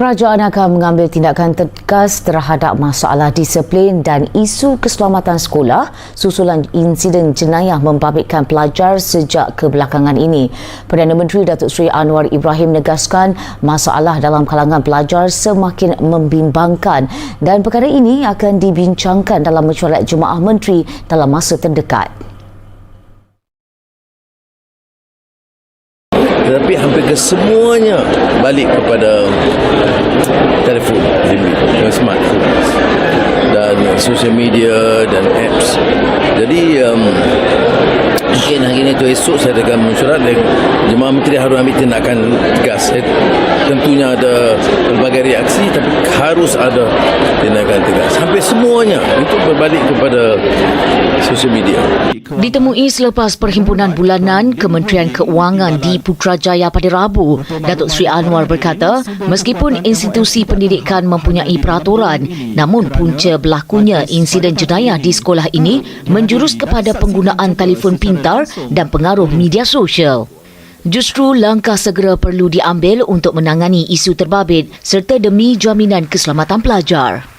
Kerajaan akan mengambil tindakan tegas terhadap masalah disiplin dan isu keselamatan sekolah susulan insiden jenayah membabitkan pelajar sejak kebelakangan ini. Perdana Menteri Datuk Seri Anwar Ibrahim negaskan masalah dalam kalangan pelajar semakin membimbangkan dan perkara ini akan dibincangkan dalam mesyuarat Jemaah Menteri dalam masa terdekat. Tetapi hampir kesemuanya balik kepada telefon bimbit, smartphone dan social media dan apps. Jadi um, mungkin hari ini tu esok saya akan mesyuarat dan Jemaah Menteri harus ambil tindakan tegas. Eh, tentunya ada pelbagai reaksi tapi harus ada tindakan tegas. Hampir semuanya itu berbalik kepada social media. Ditemui selepas perhimpunan bulanan Kementerian Keuangan di Putrajaya pada Rabu, Datuk Seri Anwar berkata, meskipun institusi pendidikan mempunyai peraturan, namun punca berlakunya insiden jenayah di sekolah ini menjurus kepada penggunaan telefon pintar dan pengaruh media sosial. Justru langkah segera perlu diambil untuk menangani isu terbabit serta demi jaminan keselamatan pelajar.